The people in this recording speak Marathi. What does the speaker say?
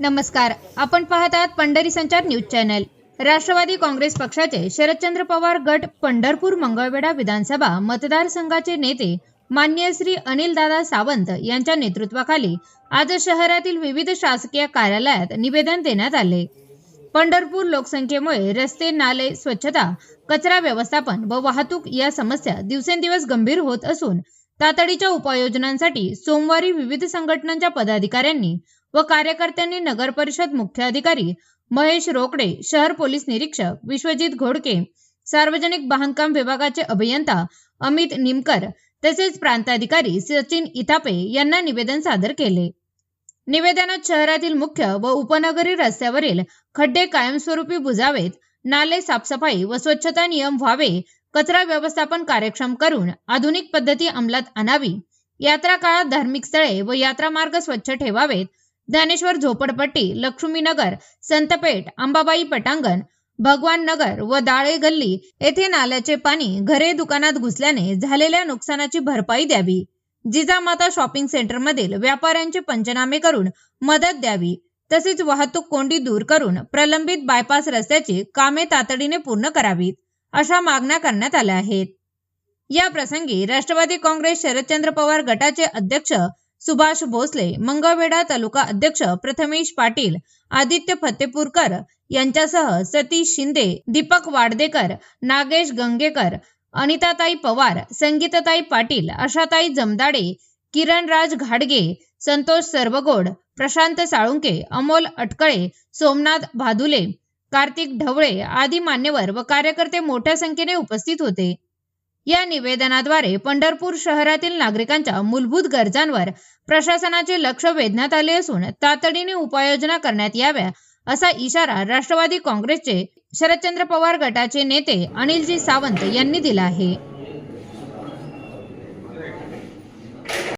नमस्कार. आपण पाहत आहात पंढरी संचार न्यूज चॅनल. राष्ट्रवादी काँग्रेस पक्षाचे शरदचंद्र पवार गट पंढरपूर मंगळवेढा विधानसभा मतदारसंघाचे नेते मान्य श्री अनिलदादा सावंत यांच्या नेतृत्वाखाली आज शहरातील विविध शासकीय कार्यालयात निवेदन देण्यात आले. पंढरपूर लोकसंख्येमुळे रस्ते नाले स्वच्छता कचरा व्यवस्थापन व वाहतूक या समस्या दिवसेंदिवस गंभीर होत असून तातडीच्या उपाययोजनांसाठी सोमवारी विविध संघटनांच्या पदाधिकाऱ्यांनी व कार्यकर्त्यांनी नगर परिषद मुख्याधिकारी महेश रोकडे शहर पोलीस निरीक्षक विश्वजित घोडके सार्वजनिक बांधकाम विभागाचे अभियंता अमित निमकर तसेच प्रांताधिकारी सचिन इतापे यांना निवेदन सादर केले. निवेदनात शहरातील मुख्य व उपनगरी रस्त्यावरील खड्डे कायमस्वरूपी बुजावेत नाले साफसफाई व स्वच्छता नियम व्हावे कचरा व्यवस्थापन कार्यक्षम करून आधुनिक पद्धती अंमलात आणावी यात्रा काळात धार्मिक स्थळे व यात्रा मार्ग स्वच्छ ठेवावेत ज्ञानेश्वर झोपडपट्टी लक्ष्मीनगर संतपेठ अंबाबाई पटांगण भगवान नगर व दाळे गल्ली येथे नाल्याचे पाणी घरे दुकानात घुसल्याने झालेल्या नुकसानाची भरपाई द्यावी. जिजामाता शॉपिंग सेंटरमधील व्यापाऱ्यांचे पंचनामे करून मदत द्यावी. तसेच वाहतूक कोंडी दूर करून प्रलंबित बायपास रस्त्याची कामे तातडीने पूर्ण करावीत अशा मागण्या करण्यात आल्या आहेत. या प्रसंगी राष्ट्रवादी काँग्रेस शरदचंद्र पवार गटाचे अध्यक्ष सुभाष भोसले मंगळवेढा तालुका अध्यक्ष प्रथमेश पाटील आदित्य फतेपूरकर यांच्यासह सतीश शिंदे दीपक वाडदेकर नागेश गंगेकर अनिताताई पवार संगीताताई पाटील आशाताई जमदाडे किरणराज घाडगे संतोष सर्वगोड प्रशांत साळुंके अमोल अटकळे सोमनाथ भादुले कार्तिक ढवळे आदी मान्यवर व कार्यकर्ते मोठ्या संख्येने उपस्थित होते. या निवेदनाद्वारे पंढरपूर शहरातील नागरिकांच्या मूलभूत गरजांवर प्रशासनाचे लक्ष वेधण्यात आले असून तातडीने उपाययोजना करण्यात याव्या असा इशारा राष्ट्रवादी काँग्रेसचे शरदचंद्र पवार गटाचे नेते अनिलजी सावंत यांनी दिला आहे.